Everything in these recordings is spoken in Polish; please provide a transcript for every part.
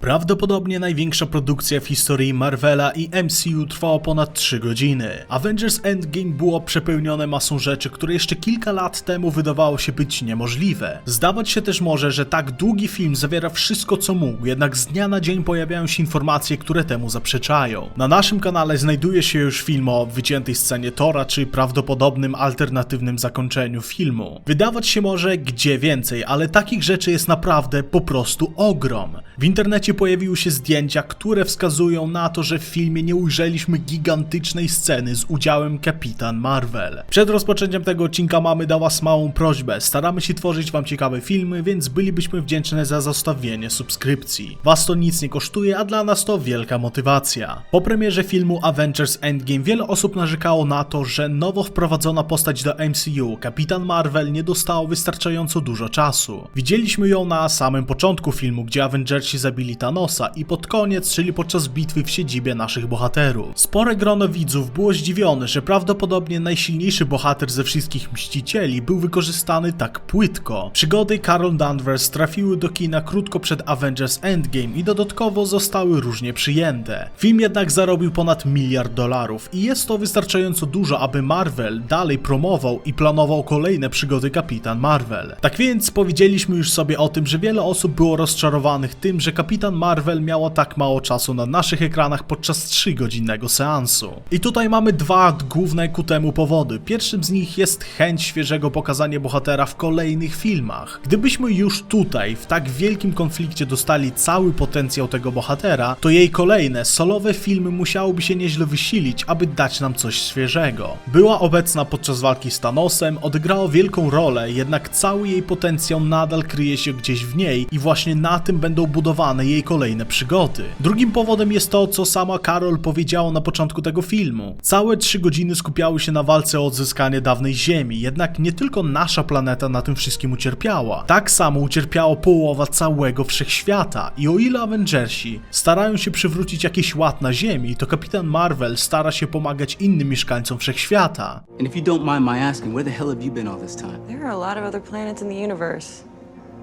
Prawdopodobnie największa produkcja w historii Marvela i MCU trwała ponad 3 godziny. Avengers Endgame było przepełnione masą rzeczy, które jeszcze kilka lat temu wydawało się być niemożliwe. Zdawać się też może, że tak długi film zawiera wszystko co mógł, jednak z dnia na dzień pojawiają się informacje, które temu zaprzeczają. Na naszym kanale znajduje się już film o wyciętej scenie Tora, czy prawdopodobnym alternatywnym zakończeniu filmu. Wydawać się może gdzie więcej, ale takich rzeczy jest naprawdę po prostu ogrom. W internecie pojawiły się zdjęcia, które wskazują na to, że w filmie nie ujrzeliśmy gigantycznej sceny z udziałem Kapitan Marvel. Przed rozpoczęciem tego odcinka mamy dla Was małą prośbę. Staramy się tworzyć Wam ciekawe filmy, więc bylibyśmy wdzięczni za zostawienie subskrypcji. Was to nic nie kosztuje, a dla nas to wielka motywacja. Po premierze filmu Avengers Endgame wiele osób narzekało na to, że nowo wprowadzona postać do MCU, Kapitan Marvel, nie dostała wystarczająco dużo czasu. Widzieliśmy ją na samym początku filmu, gdzie Avengersi zabili Thanosa i pod koniec, czyli podczas bitwy w siedzibie naszych bohaterów. Spore grono widzów było zdziwione, że prawdopodobnie najsilniejszy bohater ze wszystkich Mścicieli był wykorzystany tak płytko. Przygody Carol Danvers trafiły do kina krótko przed Avengers Endgame i dodatkowo zostały różnie przyjęte. Film jednak zarobił ponad miliard dolarów i jest to wystarczająco dużo, aby Marvel dalej promował i planował kolejne przygody Kapitan Marvel. Tak więc powiedzieliśmy już sobie o tym, że wiele osób było rozczarowanych tym, że Kapitan Marvel miała tak mało czasu na naszych ekranach podczas 3-godzinnego seansu. I tutaj mamy dwa główne ku temu powody. Pierwszym z nich jest chęć świeżego pokazania bohatera w kolejnych filmach. Gdybyśmy już tutaj, w tak wielkim konflikcie dostali cały potencjał tego bohatera, to jej kolejne solowe filmy musiałyby się nieźle wysilić, aby dać nam coś świeżego. Była obecna podczas walki z Thanosem, odegrała wielką rolę, jednak cały jej potencjał nadal kryje się gdzieś w niej i właśnie na tym będą budowane jej kolejne przygody. Drugim powodem jest to, co sama Carol powiedziała na początku tego filmu. Całe trzy godziny skupiały się na walce o odzyskanie dawnej Ziemi, jednak nie tylko nasza planeta na tym wszystkim ucierpiała. Tak samo ucierpiała połowa całego wszechświata i o ile Avengersi starają się przywrócić jakiś ład na Ziemi, to Kapitan Marvel stara się pomagać innym mieszkańcom wszechświata. And if you don't mind my asking, where the hell have you been all this time? There are a lot of other planets in the universe.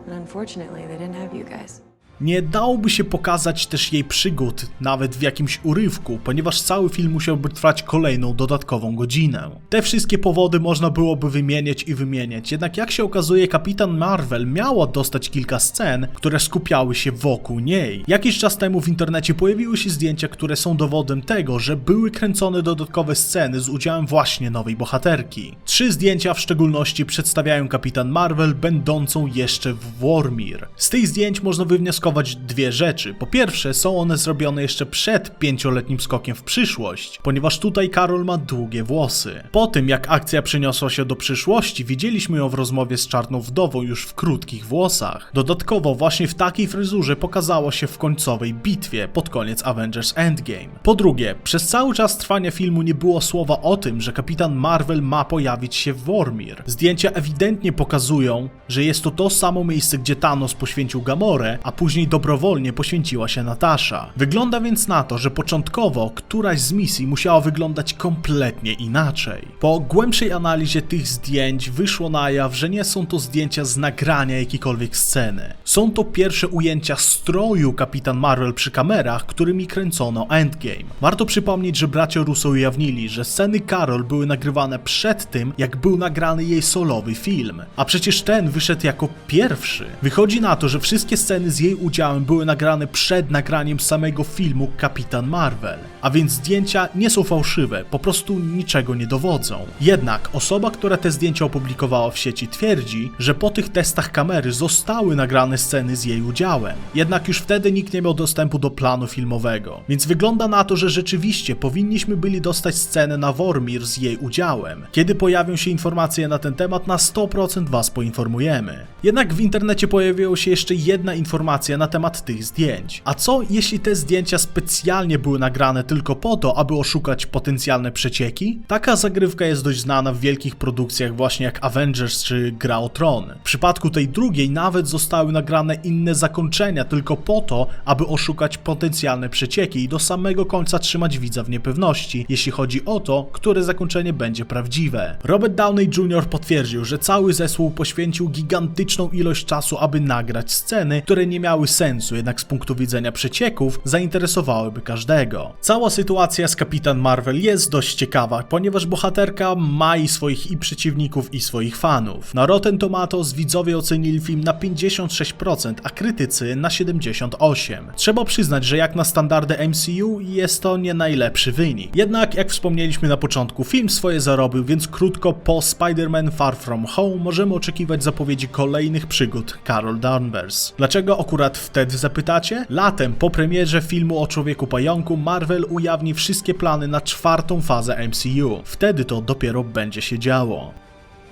And unfortunately, they didn't have you guys. Nie dałoby się pokazać też jej przygód, nawet w jakimś urywku, ponieważ cały film musiałby trwać kolejną dodatkową godzinę. Te wszystkie powody można byłoby wymieniać i wymieniać, jednak jak się okazuje, Kapitan Marvel miała dostać kilka scen, które skupiały się wokół niej. Jakiś czas temu w internecie pojawiły się zdjęcia, które są dowodem tego, że były kręcone dodatkowe sceny z udziałem właśnie nowej bohaterki. Trzy zdjęcia w szczególności przedstawiają Kapitan Marvel będącą jeszcze w Wormir. Z tych zdjęć można wywnioskować dwie rzeczy. Po pierwsze, są one zrobione jeszcze przed pięcioletnim skokiem w przyszłość, ponieważ tutaj Karol ma długie włosy. Po tym, jak akcja przeniosła się do przyszłości, widzieliśmy ją w rozmowie z Czarną Wdową już w krótkich włosach. Dodatkowo, właśnie w takiej fryzurze pokazała się w końcowej bitwie pod koniec Avengers Endgame. Po drugie, przez cały czas trwania filmu nie było słowa o tym, że Kapitan Marvel ma pojawić się w Wormir. Zdjęcia ewidentnie pokazują, że jest to to samo miejsce, gdzie Thanos poświęcił Gamorę, a później dobrowolnie poświęciła się Natasza. Wygląda więc na to, że początkowo któraś z misji musiała wyglądać kompletnie inaczej. Po głębszej analizie tych zdjęć wyszło na jaw, że nie są to zdjęcia z nagrania jakiejkolwiek sceny. Są to pierwsze ujęcia stroju Kapitan Marvel przy kamerach, którymi kręcono Endgame. Warto przypomnieć, że bracia Russo ujawnili, że sceny Carol były nagrywane przed tym, jak był nagrany jej solowy film. A przecież ten wyszedł jako pierwszy. Wychodzi na to, że wszystkie sceny z jej udziałem były nagrane przed nagraniem samego filmu Kapitan Marvel. A więc zdjęcia nie są fałszywe, po prostu niczego nie dowodzą. Jednak osoba, która te zdjęcia opublikowała w sieci twierdzi, że po tych testach kamery zostały nagrane sceny z jej udziałem. Jednak już wtedy nikt nie miał dostępu do planu filmowego. Więc wygląda na to, że rzeczywiście powinniśmy byli dostać scenę na Wormir z jej udziałem. Kiedy pojawią się informacje na ten temat, na 100% was poinformujemy. Jednak w internecie pojawiła się jeszcze jedna informacja na temat tych zdjęć. A co jeśli te zdjęcia specjalnie były nagrane tylko po to, aby oszukać potencjalne przecieki? Taka zagrywka jest dość znana w wielkich produkcjach właśnie jak Avengers czy Gra o Tron. W przypadku tej drugiej nawet zostały nagrane inne zakończenia tylko po to, aby oszukać potencjalne przecieki i do samego końca trzymać widza w niepewności, jeśli chodzi o to, które zakończenie będzie prawdziwe. Robert Downey Jr. potwierdził, że cały zespół poświęcił gigantyczną ilość czasu, aby nagrać sceny, które nie miały miały sensu, jednak z punktu widzenia przecieków zainteresowałyby każdego. Cała sytuacja z Kapitan Marvel jest dość ciekawa, ponieważ bohaterka ma i swoich i przeciwników i swoich fanów. Na Rotten Tomatoes widzowie ocenili film na 56%, a krytycy na 78%. Trzeba przyznać, że jak na standardy MCU jest to nie najlepszy wynik. Jednak, jak wspomnieliśmy na początku, film swoje zarobił, więc krótko po Spider-Man Far From Home możemy oczekiwać zapowiedzi kolejnych przygód Carol Danvers. Dlaczego akurat wtedy zapytacie? Latem, po premierze filmu o Człowieku Pająku, Marvel ujawni wszystkie plany na czwartą fazę MCU. Wtedy to dopiero będzie się działo.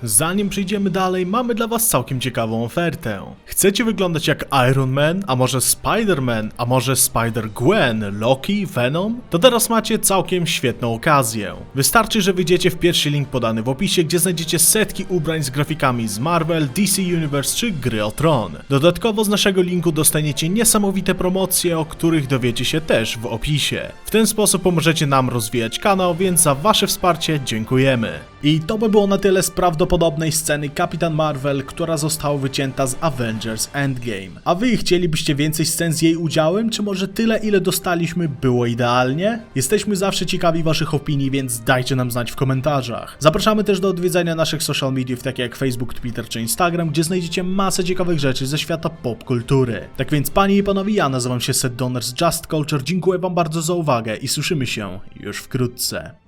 Zanim przejdziemy dalej, mamy dla Was całkiem ciekawą ofertę. Chcecie wyglądać jak Iron Man, a może Spider-Man, a może Spider-Gwen, Loki, Venom? To teraz macie całkiem świetną okazję. Wystarczy, że wyjdziecie w pierwszy link podany w opisie, gdzie znajdziecie setki ubrań z grafikami z Marvel, DC Universe czy Gry o Tron. Dodatkowo z naszego linku dostaniecie niesamowite promocje, o których dowiecie się też w opisie. W ten sposób pomożecie nam rozwijać kanał, więc za Wasze wsparcie dziękujemy. I to by było na tyle z prawdopodobnej sceny Kapitan Marvel, która została wycięta z Avengers Endgame. A wy chcielibyście więcej scen z jej udziałem, czy może tyle ile dostaliśmy było idealnie? Jesteśmy zawsze ciekawi waszych opinii, więc dajcie nam znać w komentarzach. Zapraszamy też do odwiedzania naszych social mediów takie jak Facebook, Twitter czy Instagram, gdzie znajdziecie masę ciekawych rzeczy ze świata popkultury. Tak więc panie i panowie, ja nazywam się Seth Donner z Just Culture, dziękuję wam bardzo za uwagę i słyszymy się już wkrótce.